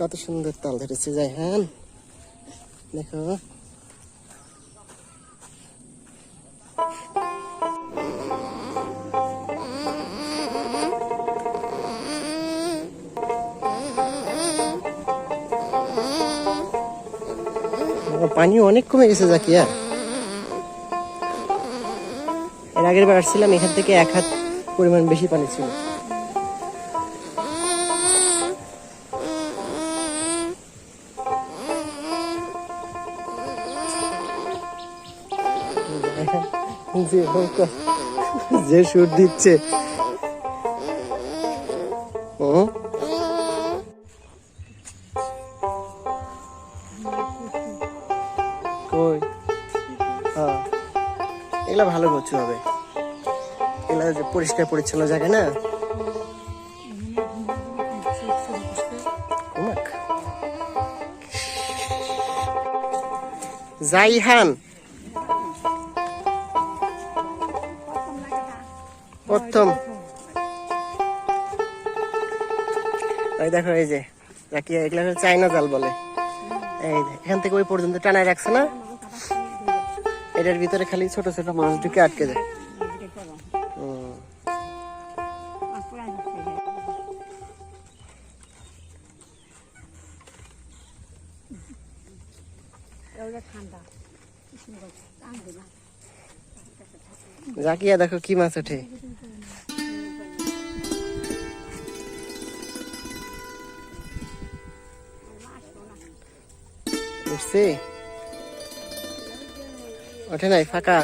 কত সুন্দর তাল ধরেছে যাই হ্যাঁ দেখো পানি অনেক কমে গেছে, জাকিয়া। এর আগের বার আসছিলাম, এখান থেকে এক হাত পরিমাণ বেশি পানি ছিল। যে সুর দিচ্ছে। ও? এগুলা ভালো কচু হবে। এগুলা যে পরিষ্কার পরিচ্ছন্ন জায়গা না? জাইহান প্রথম। ওই দেখো এই যে যাকে এগুলা চাইনা জাল বলে। এই যে, এখান থেকে ওই পর্যন্ত টানায় রাখছে না? এটার ভিতরে খালি ছোট ছোট মাছ ঢুকে আটকে যায়। ঠান্ডা। জাকিয়া দেখো কি মাছ ওঠে। উঠছে? ওঠে নাই ফাঁকা?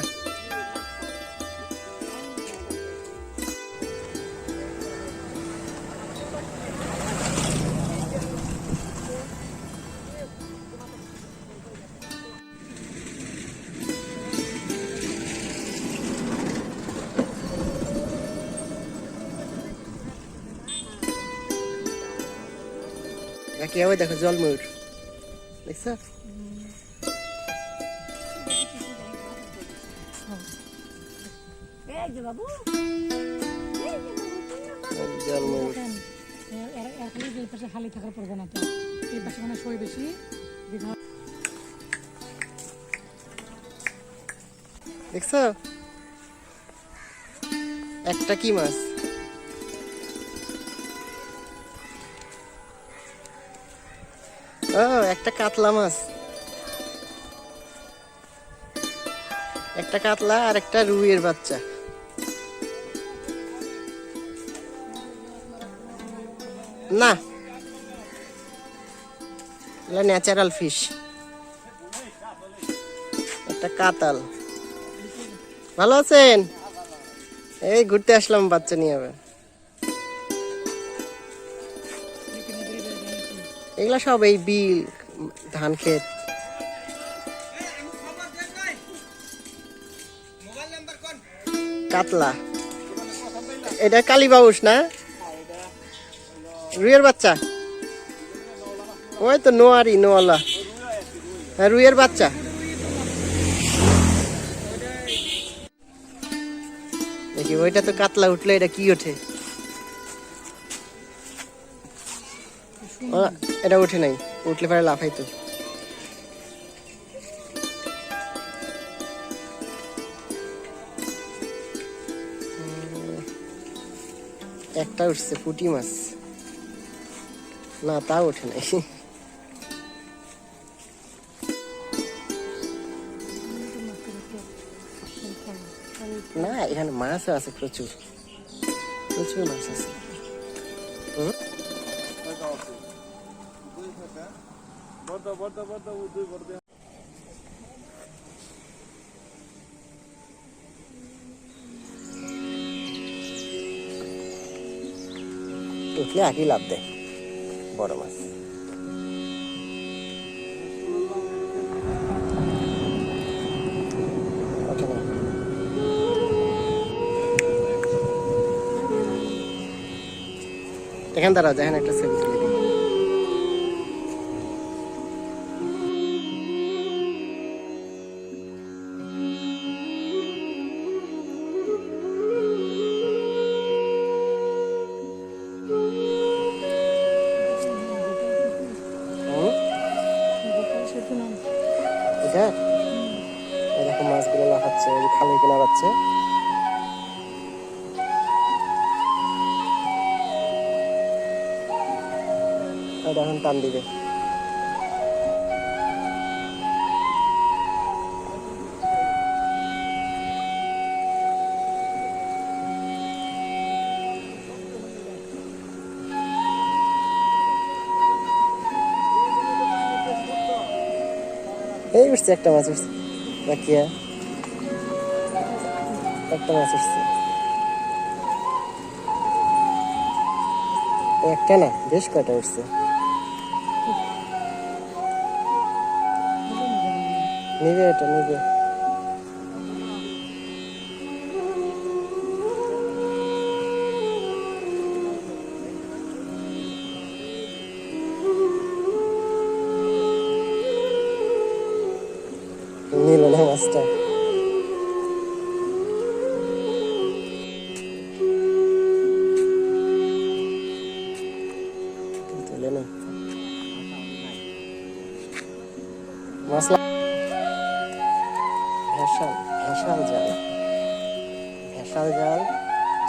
ওই দেখো জল ময়ূর। দেখছ? বাবু। জল ময়ূর। এই পাশে খালি থাকার প্রবণতা এই পাশে মানে সই বেশি। বিঘা দেখছ? একটা কি মাছ? ও একটা কাতলা মাছ। একটা কাতলা আর একটা রুইয়ের বাচ্চা। না। এগুলো ন্যাচারাল ফিশ একটা কাতাল। ভালো আছেন? এই ঘুরতে আসলাম বাচ্চা নিয়ে আবার। এগুলা সব এই বিল, ধান ক্ষেত। কাতলা। এটা কালীবাউস না? রুইয়ের বাচ্চা? ওই তো নোয়ারি, নোয়ালা। হ্যাঁ রুইয়ের বাচ্চা। দেখি, ওইটা তো কাতলা উঠলে এটা কি ওঠে? এটা উঠে নাই। উঠলে পরে লাফাইতো একটা উঠছে, পুটি মাছ। না তা ওঠে নাই। না, এখানে মাছ আছে, প্রচুর। প্রচুর মাছ আছে। হুম? উঠলে একই লাভ দেয় বড় মাছ। না। এখান দাঁড়া দেখেন একটা আছে। এরকম মাছগুলো লাফাচ্ছে খালে কিনা যাচ্ছে। দেখুন টান দিবে। এই উঠছে একটা মাছ উঠছে বাকি একটা মাছ উঠছে একটা না বেশ কয়টা উঠছে নিবে এটা নিবে নিল না মাছটা। মশলা। ভেসাল ভেসাল জাল। ভেসাল জাল,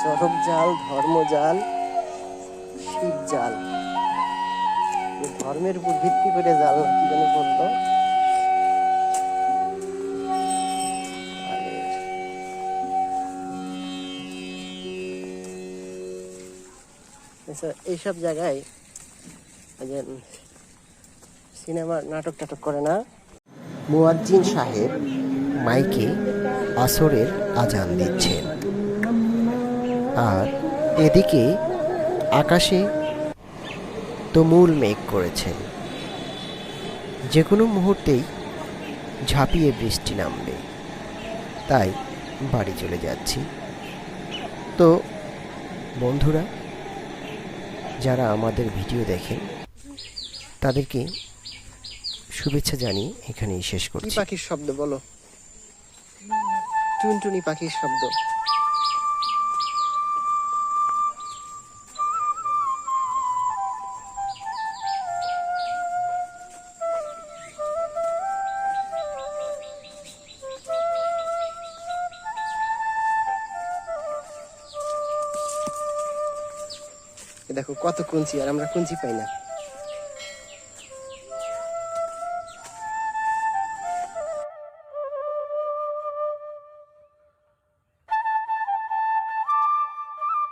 চরক জাল, ধর্ম শিব জাল। ধর্মের উপর ভিত্তি করে জাল না, কি যেন বলতো? এইসব জায়গায় যে সিনেমার নাটক টাটক করে না। মুয়াজ্জিন সাহেব মাইকে আসরের আজান দিচ্ছেন। আর এদিকে আকাশে তুমুল মেঘ করেছে যে কোনো মুহূর্তেই ঝাঁপিয়ে বৃষ্টি নামবে। তাই বাড়ি চলে যাচ্ছি। তো বন্ধুরা যারা আমাদের ভিডিও দেখেন, তাদেরকে শুভেচ্ছা জানিয়ে এখানেই শেষ করছি। পাখির শব্দ, বলো। টুনটুনি পাখির শব্দ। দেখো কত কুঞ্চি আর আমরা কুঞ্চি পাই না।